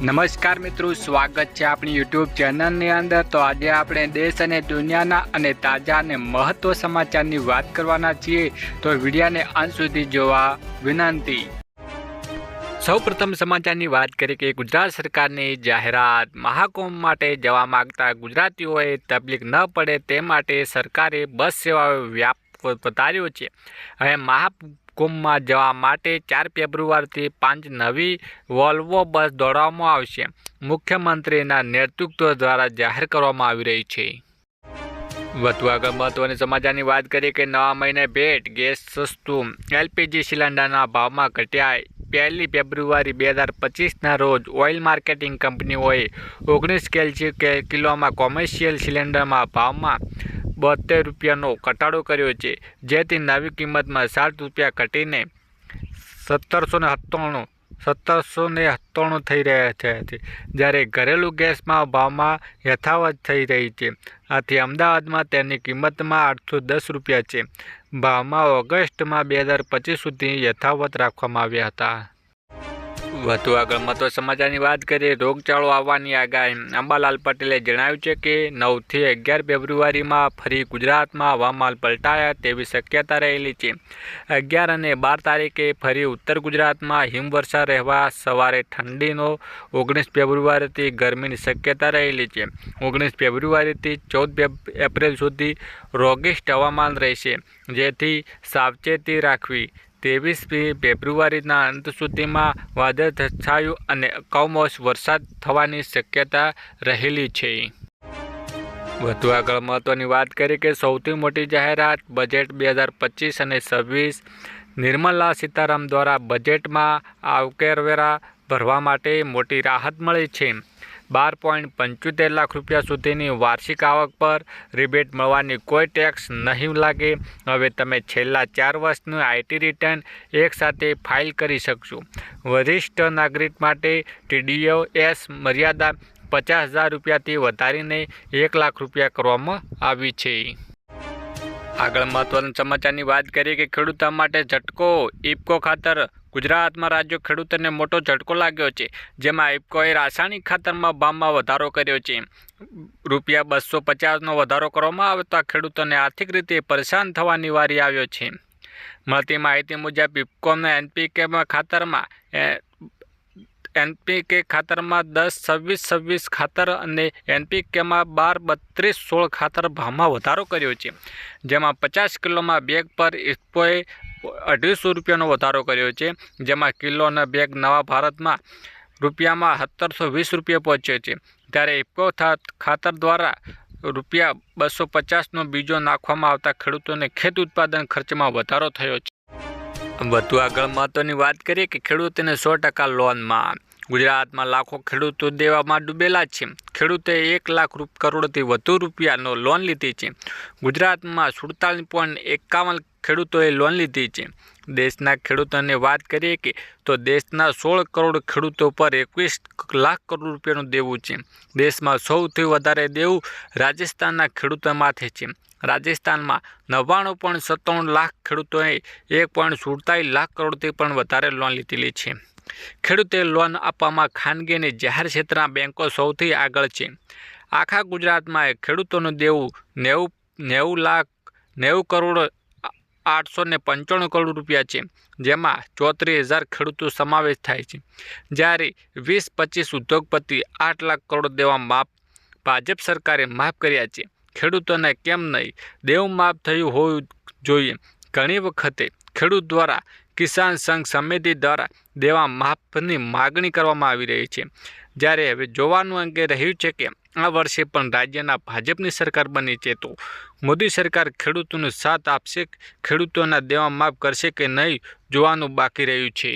નમસ્કાર મિત્રો, સ્વાગત છે આપણી યુટ્યુબ ચેનલની અંદર. તો આજે આપણે દેશ અને દુનિયાના અને તાજા અને મહત્વ સમાચારની વાત કરવાના છીએ. તો વિડીયાને અંત સુધી જોવા વિનંતી. સૌપ્રથમ સમાચારની વાત કરીએ કે ગુજરાત સરકારની જાહેરાત મહાકુંભ માટે જવા માગતા ગુજરાતીઓએ તકલીફ ન પડે તે માટે સરકારે બસ સેવાઓ વ્યાપ વધાર્યો છે. હવે મહાકુંભમાં જવા માટે ચાર ફેબ્રુઆરીથી પાંચ નવી વોલ્વો બસ દોડાવવામાં આવશે. મુખ્યમંત્રીના નેતૃત્વ દ્વારા જાહેર કરવામાં આવી રહી છે. વધુ આગળ મહત્વની સમાચારની વાત કરીએ કે નવા મહિને ભેટ ગેસ સસ્તું એલપીજી સિલિન્ડરના ભાવમાં ઘટ્યા પહેલી ફેબ્રુઆરી બે હજાર પચીસના રોજ ઓઇલ માર્કેટિંગ કંપનીઓએ ઓગણીસ કેલ્સી કિલોમાં કોમર્શિયલ સિલિન્ડરમાં ભાવમાં બોતેર રૂપિયાનો ઘટાડો કર્યો છે. જેથી નવી કિંમતમાં સાત રૂપિયા ઘટીને સત્તરસો ને સત્તાણું, સત્તરસો ને સત્તાણું થઈ રહ્યા છે. જ્યારે ઘરેલું ગેસમાં ભાવમાં યથાવત થઈ રહી છે. આથી અમદાવાદમાં તેની કિંમતમાં આઠસો દસ રૂપિયા છે. ભાવમાં ઓગસ્ટમાં બે હજાર પચીસ સુધી યથાવત રાખવામાં આવ્યા હતા. વધુ આગળ મહત્વ સમાચારની વાત કરીએ, રોગચાળો આવવાની આગાહી. અંબાલાલ પટેલે જણાવ્યું છે કે, નવથી અગિયાર ફેબ્રુઆરીમાં ફરી ગુજરાતમાં હવામાન પલટાયા તેવી શક્યતા રહેલી છે. અગિયાર અને બાર તારીખે ફરી ઉત્તર ગુજરાતમાં હિમવર્ષા રહેવા સવારે ઠંડીનો ઓગણીસ ફેબ્રુઆરીથી ગરમીની શક્યતા રહેલી છે. ઓગણીસ ફેબ્રુઆરીથી ચૌદ એપ્રિલ સુધી રોગિસ્ટ હવામાન રહેશે, જેથી સાવચેતી રાખવી ત્રેવીસ ફેબ્રુઆરીના અંત સુધીમાં વાદળછાયું અને કમોસ વરસાદ થવાની શક્યતા રહેલી છે. વધુ આગળ મહત્વની વાત કરી કે સૌથી મોટી જાહેરાત બજેટ બે હજાર પચીસ અને છવ્વીસ નિર્મલા સીતારામ દ્વારા બજેટમાં આવકવેરા ભરવા માટે મોટી રાહત મળી છે. બાર પોઈન્ટ પંચોતેર લાખ રૂપિયા સુધીની વાર્ષિક આવક પર રિબેટ મળવાની કોઈ ટેક્સ નહીં લાગે. હવે તમે છેલ્લા ચાર વર્ષનું આઈટી રિટર્ન એકસાથે ફાઇલ કરી શકશો. વરિષ્ઠ નાગરિક માટે ટીડીઓ એસ મર્યાદા પચાસ હજાર રૂપિયાથી વધારીને એક લાખ રૂપિયા કરવામાં આવી છે. આગળ મહત્વના સમાચારની વાત કરીએ કે ખેડૂતો માટે ઝટકો. ઇપકો ખાતર ગુજરાતમાં રાજ્યો ખેડૂતોને મોટો ઝટકો લાગ્યો છે, જેમાં ઇપકોએ રાસાયણિક ખાતરમાં ભાવમાં વધારો કર્યો છે. રૂપિયા બસો પચાસનો વધારો કરવામાં આવતા ખેડૂતોને આર્થિક રીતે પરેશાન થવાની વારી આવ્યો છે. મળતી માહિતી મુજબ ઇપકોના એનપીકેમાં ખાતરમાં એનપીકે ખાતરમાં દસ, છવ્વીસ છવ્વીસ ખાતર અને એનપીકેમાં બાર, બત્રીસ, સોળ ખાતર ભાવમાં વધારો કર્યો છે. જેમાં પચાસ કિલોમાં બેગ પર ઇફકોએ અઢીસો રૂપિયાનો વધારો કર્યો છે. જેમાં કિલોના બેગ નવા ભારતમાં રૂપિયામાં સત્તરસો વીસ રૂપિયા પહોંચ્યો છે. ત્યારે ઇફકો ખાતર દ્વારા રૂપિયા બસો પચાસનો બીજો નાખવામાં આવતા ખેડૂતોને ખેત ઉત્પાદન ખર્ચમાં વધારો થયો છે. વધુ આગળ મહત્વની વાત કરીએ કે ખેડૂતોને સો ટકા લોનમાં. ગુજરાતમાં લાખો ખેડૂતો દેવામાં ડૂબેલા છે. ખેડૂતે એક લાખ કરોડથી વધુ રૂપિયાનો લોન લીધી છે. ગુજરાતમાં સુડતાલીસ પોઈન્ટ એકાવન ખેડૂતોએ લોન લીધી છે. દેશના ખેડૂતોને વાત કરીએ કે, તો દેશના સોળ કરોડ ખેડૂતો પર એકવીસ લાખ કરોડ રૂપિયાનું દેવું છે. દેશમાં સૌથી વધારે દેવું રાજસ્થાનના ખેડૂતો માથે છે. રાજસ્થાનમાં નવ્વાણું પોઈન્ટ સત્તાણું લાખ ખેડૂતોએ એક પોઈન્ટ સુડતાલીસ લાખ કરોડથી પણ વધારે લોન લીધેલી છે. ખેડૂતે લોન આપવામાં ખાનગી અને જાહેર ક્ષેત્રના બેન્કો સૌથી આગળ છે. આખા ગુજરાતમાં ખેડૂતોનું દેવું નેવું નેવું લાખ, નેવું કરોડ આઠસો ને પંચાણું કરોડ રૂપિયા છે, જેમાં ચોત્રીસ હજાર ખેડૂતો સમાવેશ થાય છે. જ્યારે વીસ, પચીસ ઉદ્યોગપતિ આઠ લાખ કરોડ દેવા માફ ભાજપ સરકારે માફ કર્યા છે. ખેડૂતોને કેમ નહીં? દેવું માફ થયું હોવું જોઈએ. ઘણી વખતે ખેડૂત દ્વારા કિસાન સંઘ સમિતિ દ્વારા દેવા માફની માગણી કરવામાં આવી રહી છે. જ્યારે હવે જોવાનું અંગે રહ્યું છે કે આ વર્ષે પણ રાજ્યના ભાજપની સરકાર બની છે તો મોદી સરકાર ખેડૂતોનો સાથ આપશે, ખેડૂતોના દેવા માફ કરશે કે નહીં જોવાનું બાકી રહ્યું છે.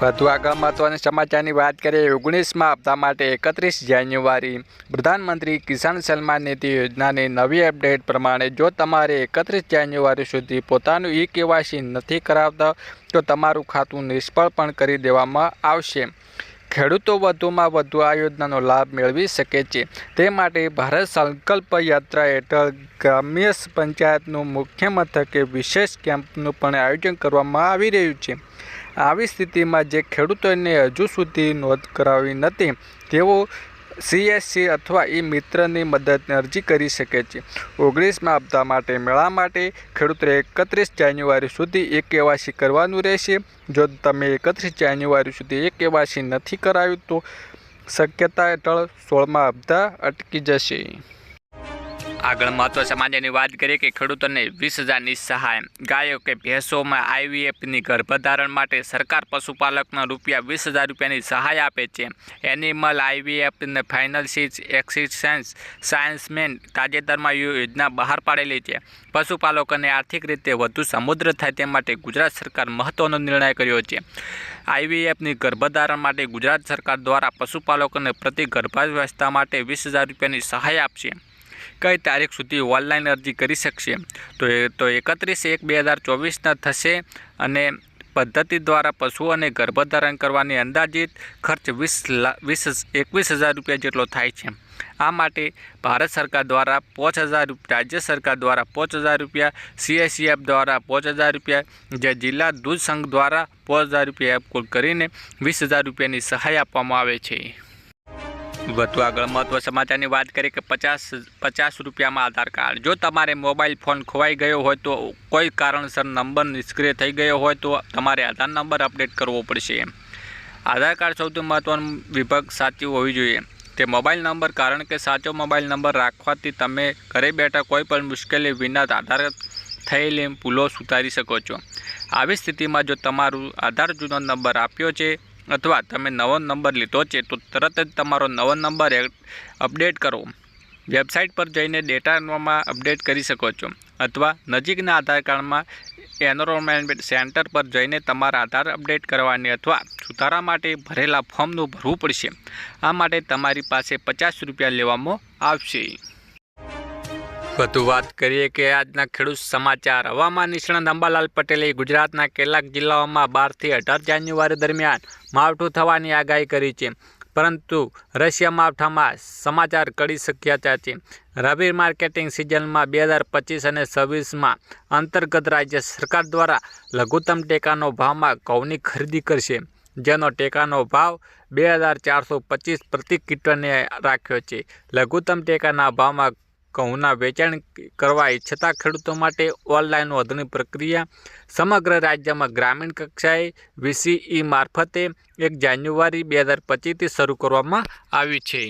વધુ આગળ મહત્વના સમાચારની વાત કરીએ, ઓગણીસમાં હપ્તા માટે એકત્રીસ જાન્યુઆરી, પ્રધાનમંત્રી કિસાન સન્માન નિધિ યોજનાની નવી અપડેટ પ્રમાણે જો તમારે એકત્રીસ જાન્યુઆરી સુધી પોતાનું ઈ કેવાયસી નથી કરાવતા, તો તમારું ખાતું નિષ્ફળ પણ કરી દેવામાં આવશે. ખેડૂતો વધુમાં વધુ આ યોજનાનો લાભ મેળવી શકે છે. તે માટે ભારત સંકલ્પ યાત્રા હેઠળ ગ્રામ્ય પંચાયતનું મુખ્ય મથકે વિશેષ કેમ્પનું પણ આયોજન કરવામાં આવી રહ્યું છે. આવી સ્થિતિમાં જે ખેડૂતોને હજુ સુધી નોંધ કરાવી નથી, તેઓ સીએસસી અથવા ઈ મિત્રની મદદની અરજી કરી શકે છે. ઓગણીસમાં હપ્તા માટે મેળા માટે ખેડૂતોએ એકત્રીસ જાન્યુઆરી સુધી એક કેવાસી કરવાનું રહેશે. જો તમે એકત્રીસ જાન્યુઆરી સુધી એક કેવાસી નથી કરાવ્યું તો શક્યતા હેઠળ સોળમાં હપ્તા અટકી જશે. આગળ મહત્વ સમાજની વાત કરીએ કે ખેડૂતોને વીસ હજારની સહાય. ગાયો કે ભેંસોમાં આઈવીએફની ગર્ભધારણ માટે સરકાર પશુપાલકના રૂપિયા વીસ હજાર રૂપિયાની સહાય આપે છે. એનિમલ આઈવીએફ અને ફાઇનલ સીટ એક્સિસ્ટન્સ સાયન્સમેન તાજેતરમાં યોજના બહાર પાડેલી છે. પશુપાલકોને આર્થિક રીતે વધુ સમુદ્ર થાય તે માટે ગુજરાત સરકાર મહત્વનો નિર્ણય કર્યો છે. આઈવીએફની ગર્ભધારણ માટે ગુજરાત સરકાર દ્વારા પશુપાલકોને પ્રતિ ગર્ભાવસ્થા માટે વીસ હજાર રૂપિયાની સહાય આપશે. કઈ તારીખ સુધી ઓનલાઈન અરજી કરી શકશે? તો એ, તો એકત્રીસ એક બે હજાર ચોવીસના થશે અને પદ્ધતિ દ્વારા પશુઓને ગર્ભધારણ કરવાની અંદાજિત ખર્ચ વીસ વીસ એકવીસ હજાર રૂપિયા જેટલો થાય છે. આ માટે ભારત સરકાર દ્વારા પાંચ હજાર રાજ્ય સરકાર દ્વારા પાંચ હજાર રૂપિયા, સીએસસીએફ દ્વારા પાંચ હજાર રૂપિયા, જે જિલ્લા દૂધ સંઘ દ્વારા પાંચ હજાર રૂપિયા કુલ કરીને વીસ હજાર રૂપિયાની સહાય આપવામાં આવે છે. વધુ આગળ મહત્વ સમાચારની વાત કરીએ કે પચાસ પચાસ રૂપિયામાં આધાર કાર્ડ. જો તમારે મોબાઈલ ફોન ખોવાઈ ગયો હોય તો કોઈ કારણસર નંબર નિષ્ક્રિય થઈ ગયો હોય તો તમારે આધાર નંબર અપડેટ કરવો પડશે. આધાર કાર્ડ સૌથી મહત્વનો વિભાગ સાચી હોવી જોઈએ. તે મોબાઈલ નંબર, કારણ કે સાચો મોબાઈલ નંબર રાખવાથી તમે ઘરે બેઠા કોઈ પણ મુશ્કેલી વિના આધાર થયેલી ભૂલો સુધારી શકો છો. આવી સ્થિતિમાં જો તમારું આધાર જૂનો નંબર આપ્યો છે અથવા તમે નવો નંબર લીધો છે, તો તરત જ તમારો નવો નંબર અપડેટ કરો. વેબસાઇટ પર જઈને ડેટામાં અપડેટ કરી શકો છો. અથવા નજીકના આધાર કાર્ડમાં એનરોલમેન્ટ સેન્ટર પર જઈને તમારા આધાર અપડેટ કરવાની અથવા સુધારા માટે ભરેલા ફોર્મનું ભરવું પડશે. આ માટે તમારી પાસે પચાસ રૂપિયા લેવામાં આવશે. વધુ વાત કરીએ કે આજના ખેડૂત સમાચાર. હવામાન નિષ્ણાત અંબાલાલ પટેલે ગુજરાતના કેટલાક જિલ્લાઓમાં બારથી અઢાર જાન્યુઆરી દરમિયાન માવઠું થવાની આગાહી કરી છે. પરંતુ રશિયા માવઠામાં સમાચાર કડી શક્યતા છે. રવિ માર્કેટિંગ સિઝનમાં બે હજાર પચીસ અને છવ્વીસમાં અંતર્ગત રાજ્ય સરકાર દ્વારા લઘુત્તમ ટેકાનો ભાવમાં ઘઉંની ખરીદી કરશે, જેનો ટેકાનો ભાવ બે હજાર ચારસો પચીસ પ્રતિ ક્વિન્ટલને રાખ્યો છે. લઘુત્તમ ટેકાના ભાવમાં ઘઉંના વેચાણ કરવા ઈચ્છતા ખેડૂતો માટે ઓનલાઈન નોંધણી પ્રક્રિયા સમગ્ર રાજ્યમાં ગ્રામીણ કક્ષાએ વીસીઈ મારફતે એક જાન્યુઆરી બે હજાર પચીસથી શરૂ કરવામાં આવી છે.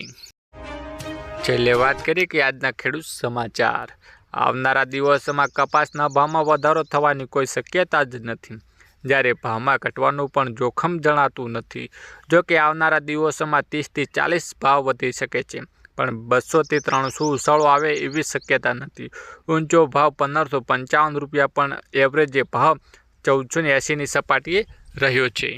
છેલ્લે વાત કરીએ કે આજના ખેડૂત સમાચાર. આવનારા દિવસોમાં કપાસના ભાવમાં વધારો થવાની કોઈ શક્યતા જ નથી. જ્યારે ભાવમાં ઘટવાનું પણ જોખમ જણાતું નથી. જો કે આવનારા દિવસોમાં ત્રીસથી ચાલીસ ભાવ વધી શકે છે. પણ બસોથી ત્રણસો ઉછાળો આવે એવી શક્યતા નથી ઊંચો ભાવ પંદરસો પંચાવન રૂપિયા પણ એવરેજે ભાવ ચૌદસો ને એંસીની સપાટીએ રહ્યો છે.